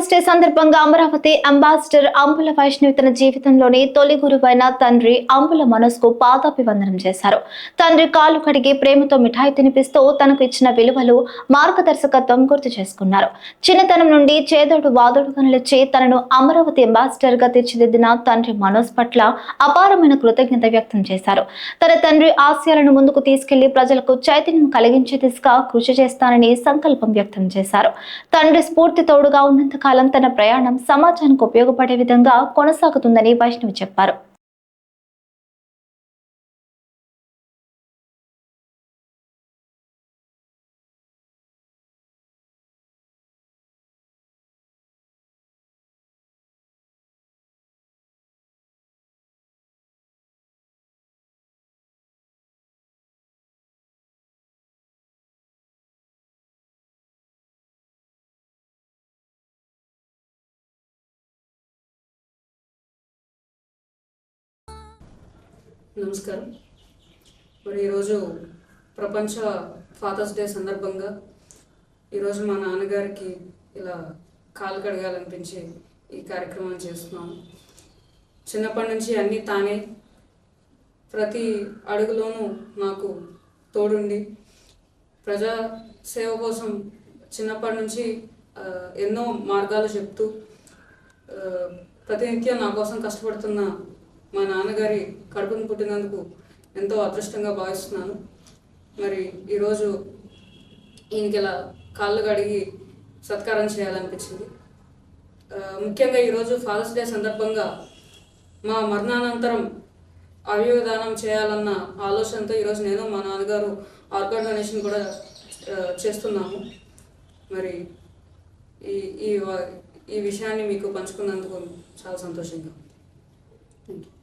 Fathers day సందర్భంగా Amaravati ambassador అంబుల Vaishnavi తన జీవితంలోని తొలి గురువైన తండ్రి అంబుల మనస్కు పాదాభివందనం చేశారు. తండ్రి కాలు కడిగి ప్రేమతో మిఠాయి తినిపిస్తూ తనకు ఇచ్చిన విలువలు మార్గదర్శకత్వం గుర్తు చేసుకున్నారు. చిన్నతనం నుండి చేదోడు వాదోడుగా నిలిచి తనను అమరావతి అంబాసిడర్గా తీర్చిదిద్దిన తండ్రి మనోజ్ పట్ల అపారమైన కృతజ్ఞత వ్యక్తం చేశారు. తన తండ్రి ఆశయాలను ముందుకు తీసుకెళ్ళి ప్రజలకు చైతన్యం కలిగించే దిశగా కృషి చేస్తానని సంకల్పం వ్యక్తం చేశారు. తండ్రి స్ఫూర్తి తోడుగా ఉన్నంత కాలం తన ప్రయాణం సమాజానికి ఉపయోగపడే విధంగా కొనసాగుతుందని వైష్ణవి చెప్పారు. నమస్కారం. మరి ఈరోజు ప్రపంచ ఫాదర్స్ డే సందర్భంగా ఈరోజు మా నాన్నగారికి ఇలా కాలు కడగాలనిపించి ఈ కార్యక్రమం చేస్తున్నాము చిన్నప్పటి నుంచి అన్నీ తానే ప్రతి అడుగులోనూ నాకు తోడుండి ప్రజా సేవ కోసం చిన్నప్పటి నుంచి ఎన్నో మార్గాలు చెప్తూ ప్రతినిత్యం నా కోసం కష్టపడుతున్న మా నాన్నగారి కడుపును పుట్టినందుకు ఎంతో అదృష్టంగా భావిస్తున్నాను. మరి ఈరోజు ఈయనకి ఇలా కాళ్ళు కడిగి సత్కారం చేయాలనిపించింది. ముఖ్యంగా ఈరోజు ఫాదర్స్ డే సందర్భంగా మా మరణానంతరం అవయవదానం చేయాలన్న ఆలోచనతో ఈరోజు నేను మా నాన్నగారు ఆర్గాన్ డొనేషన్ కూడా చేస్తున్నాము. మరి ఈ ఈ ఈ విషయాన్ని మీకు పంచుకున్నందుకు చాలా సంతోషంగా ఉంది. Thank you